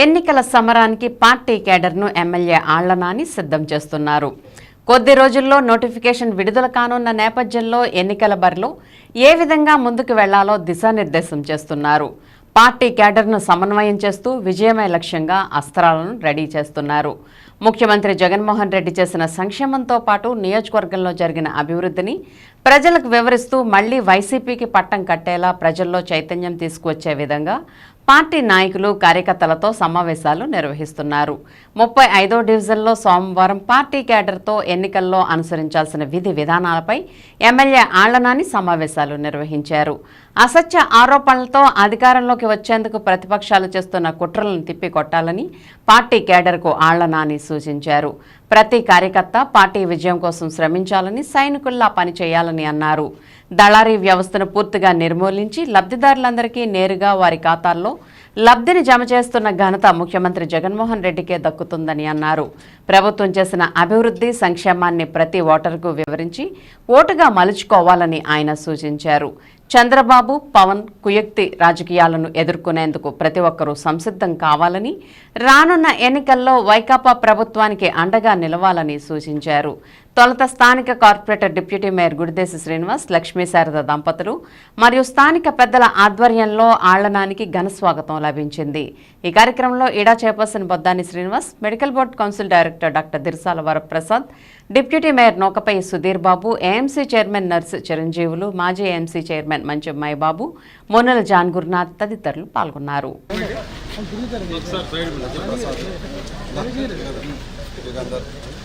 ఎన్నికల సమరానికి party కేడర్ను MLA Alla Nani సిద్ధం చేస్తున్నారు. కొద్ది రోజుల్లో నోటిఫికేషన్ విడుదల కానున్న నేపథ్యంలో ఎన్నికల బరిలో ఏ విధంగా ముందుకు వెళ్ళాలో దిశానిర్దేశం చేస్తున్నారు. పార్టీ కేడర్ను సమన్వయం చేస్తూ విజయమే లక్ష్యంగా అస్త్రాలను రెడీ చేస్తున్నారు. ముఖ్యమంత్రి జగన్మోహన్ రెడ్డి చేసిన సంక్షేమంతో పాటు నియోజకవర్గంలో జరిగిన అభివృద్ధిని ప్రజలకు వివరిస్తూ మళ్ళీ వైసీపీకి పట్టం కట్టేలా ప్రజల్లో చైతన్యం తీసుకువచ్చే విధంగా పార్టీ నాయకులు కార్యకర్తలతో సమావేశాలు నిర్వహిస్తున్నారు. ముప్పై ఐదో డివిజన్లో సోమవారం పార్టీ క్యాడర్తో ఎన్నికల్లో అనుసరించాల్సిన విధి విధానాలపై ఎమ్మెల్యే ఆళ్ళనాని సమావేశాలు నిర్వహించారు. అసత్య ఆరోపణలతో అధికారంలోకి వచ్చేందుకు ప్రతిపక్షాలు చేస్తున్న కుట్రలను తిప్పికొట్టాలని పార్టీ క్యాడర్కు ఆళ్ళనాని సూచించారు. ప్రతి కార్యకర్త పార్టీ విజయం కోసం శ్రమించాలని సైనికుల్లా పనిచేయాలని అన్నారు. దళారీ వ్యవస్థను పూర్తిగా నిర్మూలించి లబ్ధిదారులందరికీ నేరుగా వారి ఖాతాల్లో లబ్ధిని జమ చేస్తున్న ఘనత ముఖ్యమంత్రి జగన్మోహన్ రెడ్డికే దక్కుతుందని అన్నారు. ప్రభుత్వం చేసిన అభివృద్ధి సంక్షేమాన్ని ప్రతి ఓటరుకు వివరించి ఓటుగా మలుచుకోవాలని ఆయన సూచించారు. చంద్రబాబు పవన్ కుయుక్తి రాజకీయాలను ఎదుర్కొనేందుకు ప్రతి ఒక్కరూ సంసిద్ధం కావాలని రానున్న ఎన్నికల్లో వైకాపా ప్రభుత్వానికి అండగా నిలవాలని సూచించారు. తొలుత స్థానిక corporator deputy mayor Gudideshi Srinivas Lakshmi Sharada దంపతులు మరియు స్థానిక పెద్దల ఆధ్వర్యంలో ఆళ్ళనానికి ఘన స్వాగతం లభించింది. ఈ కార్యక్రమంలో ఇడా chairperson Boddani Srinivas medical board council director doctor Dirsala Varaprasad deputy mayor నౌకపై Sudheer Babu AMC chairman Narsu Chiranjeevulu మాజీ AMC chairman Manchammayi Babu Monnala John Gurunath తదితరులు పాల్గొన్నారు.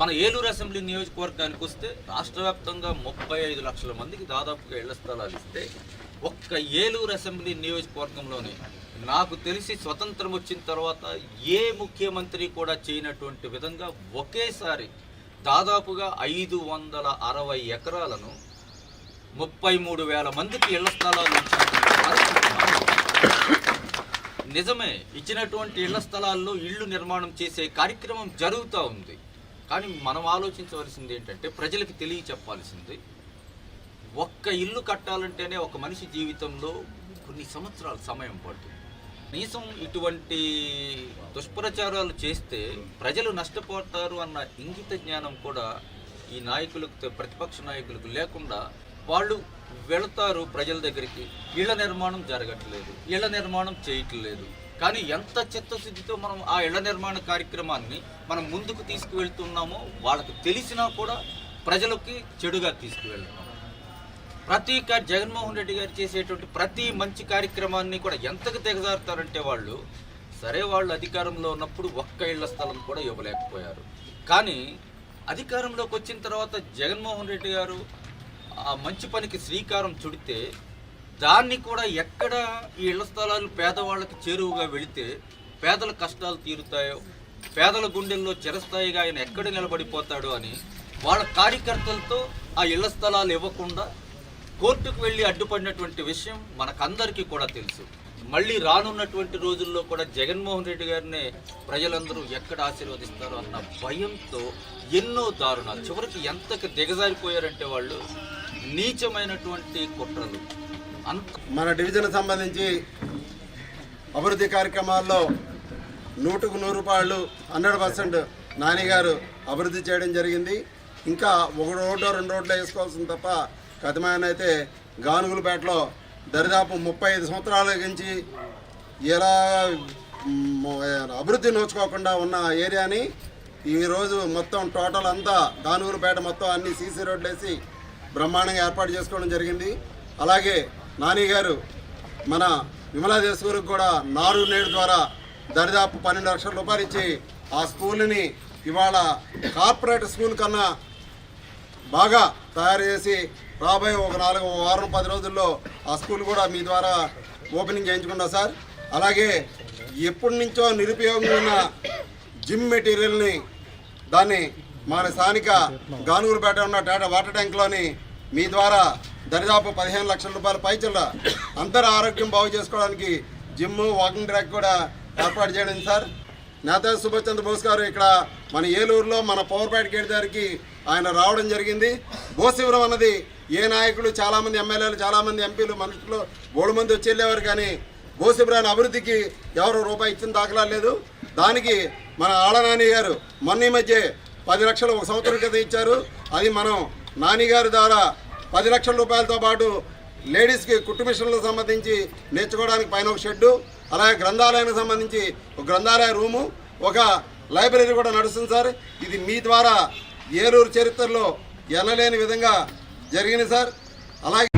మన ఏలూరు అసెంబ్లీ నియోజకవర్గానికి వస్తే రాష్ట్ర వ్యాప్తంగా ముప్పై ఐదు లక్షల మందికి దాదాపుగా ఇళ్ళ స్థలాలు ఇస్తే ఒక్క ఏలూరు అసెంబ్లీ నియోజకవర్గంలోనే నాకు తెలిసి స్వతంత్రం వచ్చిన తర్వాత ఏ ముఖ్యమంత్రి కూడా చేయనటువంటి విధంగా ఒకేసారి దాదాపుగా ఐదు వందల అరవై ఎకరాలను ముప్పై మూడు వేల మందికి ఇళ్ళ స్థలాలు ఇచ్చినటువంటి నిజమే ఇచ్చినటువంటి ఇళ్ళ స్థలాల్లో ఇళ్ళు నిర్మాణం చేసే కార్యక్రమం జరుగుతూ ఉంది. కానీ మనం ఆలోచించవలసింది ఏంటంటే ప్రజలకు తెలియ చెప్పాల్సింది ఒక్క ఇల్లు కట్టాలంటేనే ఒక మనిషి జీవితంలో కొన్ని సంవత్సరాల సమయం పడుతుంది. కనీసం ఇటువంటి దుష్ప్రచారాలు చేస్తే ప్రజలు నష్టపోతారు అన్న ఇంగిత జ్ఞానం కూడా ఈ నాయకులకు ప్రతిపక్ష నాయకులకు లేకుండా వాళ్ళు వెళతారు ప్రజల దగ్గరికి. ఇళ్ళ నిర్మాణం జరగట్లేదు. ఇళ్ళ నిర్మాణం చేయట్లేదు. కానీ ఎంత చిత్తశుద్ధితో మనం ఆ ఇళ్ళ నిర్మాణ కార్యక్రమాన్ని మనం ముందుకు తీసుకువెళ్తున్నామో వాళ్ళకు తెలిసినా కూడా ప్రజలకి చెడుగా తీసుకువెళ్తున్నాం. ప్రతి జగన్మోహన్ రెడ్డి గారు చేసేటువంటి ప్రతి మంచి కార్యక్రమాన్ని కూడా ఎంతకు దిగజారుతారంటే వాళ్ళు సరే వాళ్ళు అధికారంలో ఉన్నప్పుడు ఒక్క ఇళ్ళ స్థలం కూడా ఇవ్వలేకపోయారు. కానీ అధికారంలోకి వచ్చిన తర్వాత జగన్మోహన్ రెడ్డి గారు ఆ మంచి పనికి శ్రీకారం చుడితే దాన్ని కూడా ఎక్కడ ఈ ఇళ్ళ స్థలాలు పేదవాళ్ళకి చేరువుగా వెళితే పేదల కష్టాలు తీరుతాయో పేదల గుండెల్లో చిరస్థాయిగా ఆయన ఎక్కడ నిలబడిపోతాడు అని వాళ్ళ కార్యకర్తలతో ఆ ఇళ్ళ స్థలాలు ఇవ్వకుండా కోర్టుకు వెళ్ళి అడ్డుపడినటువంటి విషయం మనకందరికీ కూడా తెలుసు. మళ్ళీ రానున్నటువంటి రోజుల్లో కూడా జగన్మోహన్ రెడ్డి గారినే ప్రజలందరూ ఎక్కడ ఆశీర్వదిస్తారో అన్న భయంతో ఎన్నో దారుణాలు. చివరికి ఎంతకు దిగజారిపోయారంటే వాళ్ళు నీచమైనటువంటి కుట్రలు. అంత మన డివిజన్ సంబంధించి అభివృద్ధి కార్యక్రమాల్లో నూటుకు నూరు రూపాయలు హండ్రెడ్ పర్సెంట్ నానిగారు అభివృద్ధి చేయడం జరిగింది. ఇంకా ఒక రోడ్డు రెండు రోడ్లు వేసుకోవాల్సింది తప్ప కథమైన అయితే గానుగులపేటలో దరిదాపు ముప్పై ఐదు సంవత్సరాల నుంచి ఎలా అభివృద్ధి నోచుకోకుండా ఉన్న ఏరియాని ఈరోజు మొత్తం టోటల్ అంతా గానుగులపేట మొత్తం అన్ని సీసీ రోడ్లు వేసి బ్రహ్మాండంగా ఏర్పాటు చేసుకోవడం జరిగింది. అలాగే నాని గారు మన విమలాదేశ్వరికి కూడా నారు నేడు ద్వారా దరిదాపు పన్నెండు లక్షల రూపాయలు ఇచ్చి ఆ స్కూల్ని ఇవాళ కార్పొరేట్ స్కూల్ కన్నా బాగా తయారు చేసి రాబోయే ఒక నాలుగు వారం పది రోజుల్లో ఆ స్కూల్ కూడా మీ ద్వారా ఓపెనింగ్ చేయించుకుంటా సార్. అలాగే ఎప్పటి నుంచో నిరుపయోగంగా ఉన్న జిమ్ మెటీరియల్ని దాన్ని మన స్థానిక గానూరుపేట ఉన్న టాటా వాటర్ ట్యాంక్లోని మీ ద్వారా దరిదాపు పదిహేను లక్షల రూపాయల పైచల అందరి ఆరోగ్యం బాగు చేసుకోవడానికి జిమ్ వాకింగ్ ట్రాక్ కూడా ఏర్పాటు చేయడం సార్. నేతాజీ సుభాష్ చంద్రబోస్ గారు ఇక్కడ మన ఏలూరులో మన పవర్పేట గేట్ దగ్గరికి ఆయన రావడం జరిగింది. బోసివరం అన్నది ఏ నాయకులు చాలామంది ఎమ్మెల్యేలు చాలామంది ఎంపీలు మనుషులు మూడు మంది వచ్చి వెళ్ళేవారు కానీ బోసిపురాన్ని అభివృద్ధికి ఎవరు రూపాయి ఇచ్చిన దాఖలా లేదు. దానికి మన ఆళ్ళనాని గారు మొన్న ఈ మధ్య పది లక్షలు ఒక సంవత్సరం క్రితం ఇచ్చారు. అది మనం నానిగారి ద్వారా పది లక్షల రూపాయలతో పాటు లేడీస్కి కుట్టు మిషన్లకు సంబంధించి నేర్చుకోవడానికి పైన ఒక షెడ్డు అలాగే గ్రంథాలయానికి సంబంధించి ఒక గ్రంథాలయ రూము ఒక లైబ్రరీ కూడా నడుస్తుంది సార్. ఇది మీ ద్వారా ఏలూరు చరిత్రలో ఎనలేని విధంగా జరిగింది సార్. అలాగే